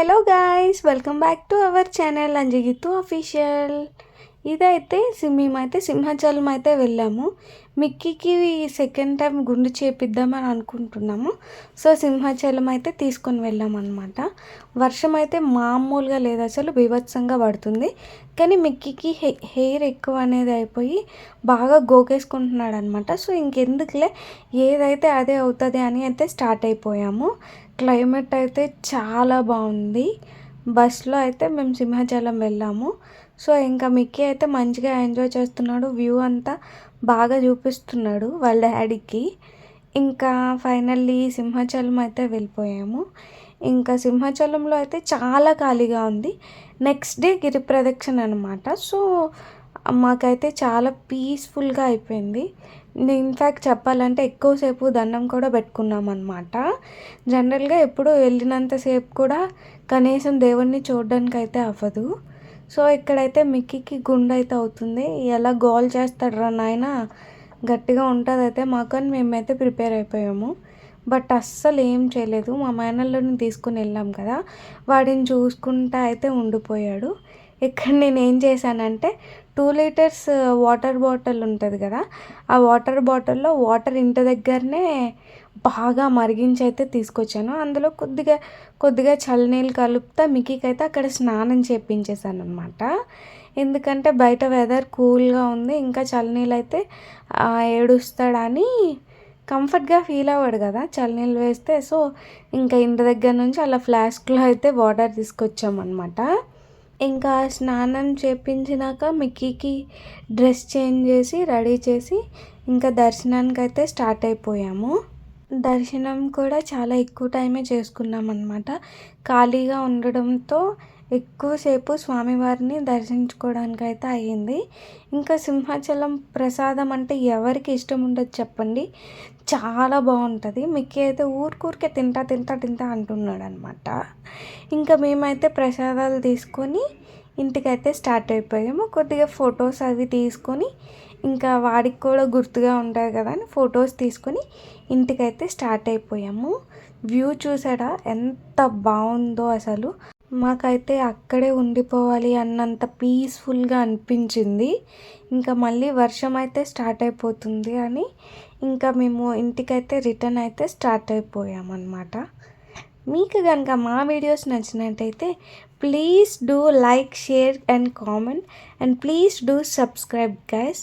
Hello guys welcome back to our channel Anjugithu official ఇదైతే మేము మేమైతే సింహాచలం అయితే వెళ్ళాము. మిక్కీకి సెకండ్ టైం గుండు చేపిద్దామని అనుకుంటున్నాము. సో సింహాచలం అయితే తీసుకొని వెళ్ళాం అనమాట వర్షం అయితే మామూలుగా లేదు. అసలు బీభత్సంగా పడుతుంది. కానీ మిక్కీకి హె హెయిర్ ఎక్కువ అనేది అయిపోయి బాగా గోకేసుకుంటున్నాడు అనమాట సో ఇంకెందుకులే ఏదైతే అదే అవుతుంది అని అయితే స్టార్ట్ అయిపోయాము. క్లైమేట్ అయితే చాలా బాగుంది. బస్లో అయితే మేము సింహాచలం వెళ్ళాము. సో ఇంకా మిక్కీ అయితే మంచిగా ఎంజాయ్ చేస్తున్నాడు. వ్యూ అంతా బాగా చూపిస్తున్నాడు వాళ్ళ డాడీకి. ఇంకా ఫైనల్లీ సింహాచలం అయితే వెళ్ళిపోయాము. ఇంకా సింహాచలంలో అయితే చాలా ఖాళీగా ఉంది. నెక్స్ట్ డే గిరి ప్రదక్షిణ అనమాట సో మాకైతే చాలా పీస్ఫుల్గా అయిపోయింది. ఇన్ఫ్యాక్ట్ చెప్పాలంటే ఎక్కువసేపు దండం కూడా పెట్టుకున్నాం అనమాట జనరల్గా ఎప్పుడు వెళ్ళినంతసేపు కూడా కనీసం దేవుణ్ణి చూడడానికి అయితే అవ్వదు. సో ఇక్కడైతే మిక్కీకి గుండె అయితే అవుతుంది. ఎలా గోల్ చేస్తాడు రా నాయన? గట్టిగా ఉంటుంది అయితే మాకు అని మేమైతే ప్రిపేర్ అయిపోయాము. బట్ అస్సలు ఏం చేయలేదు. మా మేనల్లోని తీసుకుని వెళ్ళాం కదా. వాడిని చూసుకుంటా అయితే ఉండిపోయాడు. ఇక్కడ నేను ఏం చేశానంటే టూ లీటర్స్ వాటర్ బాటిల్ ఉంటుంది కదా ఆ వాటర్ బాటిల్లో వాటర్ ఇంటి దగ్గరనే బాగా మరిగించి అయితే తీసుకొచ్చాను. అందులో కొద్దిగా కొద్దిగా చల్లనీళ్ళు కలుపుతా మిక్కీకి అయితే అక్కడ స్నానం చేపించేసాను అనమాట ఎందుకంటే బయట వెదర్ కూల్గా ఉంది ఇంకా చల్లనీళ్ళు అయితే ఏడుస్తాడని కంఫర్ట్గా ఫీల్ అవ్వడు కదా చల్లనీళ్ళు వేస్తే. సో ఇంకా ఇంటి దగ్గర నుంచి అలా ఫ్లాస్క్లో అయితే వాటర్ తీసుకొచ్చామన్నమాట. ఇంకా స్నానం చేపించినాక మిక్కీకి డ్రెస్ చేంజ్ చేసి రెడీ చేసి ఇంకా దర్శనానికి అయితే స్టార్ట్ అయిపోయాము. దర్శనం కూడా చాలా ఎక్కువ టైమే చేసుకున్నాం అనమాట ఖాళీగా ఉండడంతో ఎక్కువసేపు స్వామివారిని దర్శించుకోవడానికి అయితే అయ్యింది. ఇంకా సింహాచలం ప్రసాదం అంటే ఎవరికి ఇష్టం ఉండదు చెప్పండి. చాలా బాగుంటుంది. మిక్కీ అయితే ఊరికూరికే తింటా తింటా తింటా అంటున్నాడు అనమాట ఇంకా మేమైతే ప్రసాదాలు తీసుకొని ఇంటికైతే స్టార్ట్ అయిపోయాము. కొద్దిగా ఫొటోస్ అవి తీసుకొని ఇంకా వాడికి కూడా గుర్తుగా ఉంటాయి కదా అని ఫొటోస్ తీసుకొని ఇంటికైతే స్టార్ట్ అయిపోయాము. వ్యూ చూసాడా? ఎంత బాగుందో అసలు. మాకైతే అక్కడే ఉండిపోవాలి అన్నంత పీస్ఫుల్గా అనిపించింది. ఇంకా మళ్ళీ వర్షం అయితే స్టార్ట్ అయిపోతుంది అని ఇంకా మేము ఇంటికైతే రిటర్న్ అయితే స్టార్ట్ అయిపోయామన్నమాట. మీకు కనుక మా వీడియోస్ నచ్చినట్టయితే please do like share and comment and please do subscribe guys.